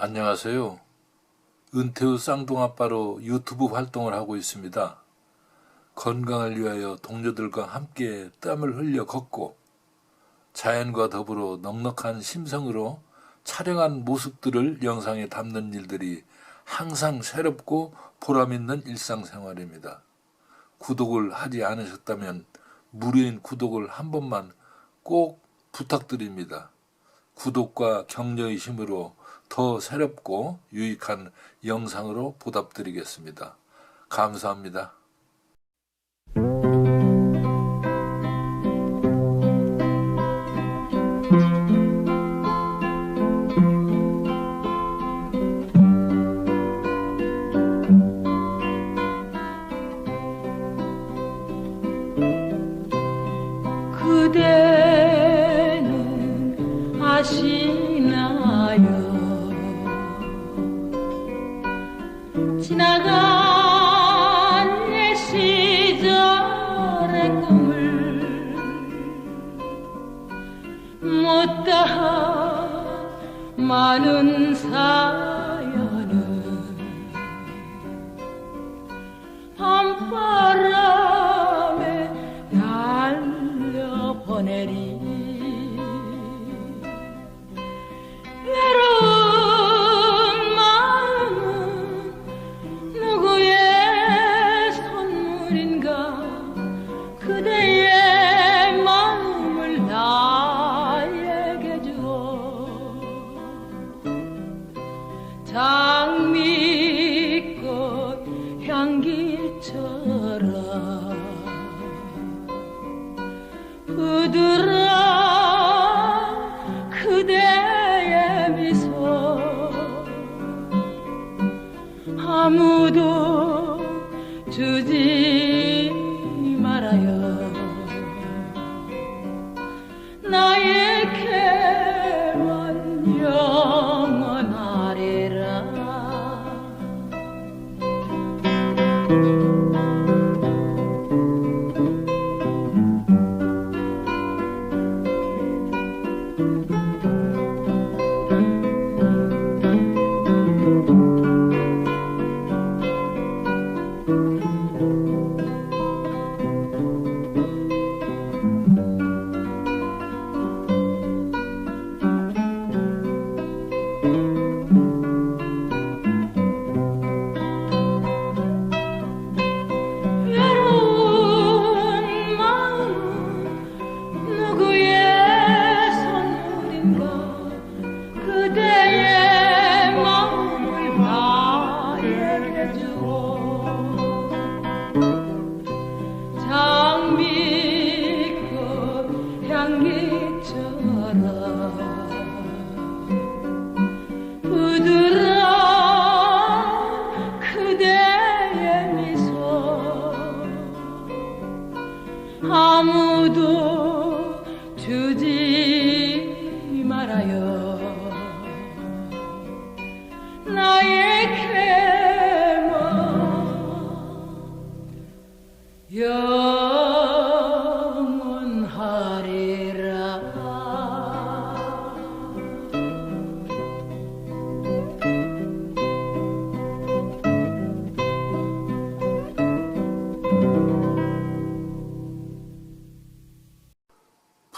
안녕하세요. 은퇴 후 쌍둥아빠로 유튜브 활동을 하고 있습니다. 건강을 위하여 동료들과 함께 땀을 흘려 걷고 자연과 더불어 넉넉한 심성으로 촬영한 모습들을 영상에 담는 일들이 항상 새롭고 보람있는 일상생활입니다. 구독을 하지 않으셨다면 무료인 구독을 한 번만 꼭 부탁드립니다. 구독과 격려의 힘으로 더 새롭고 유익한 영상으로 보답드리겠습니다. 감사합니다. 지나간 옛 시절의 꿈을 못다한 많은 사연 아무도 주지 말아요. 나에게만 영원하리라 아무도 주지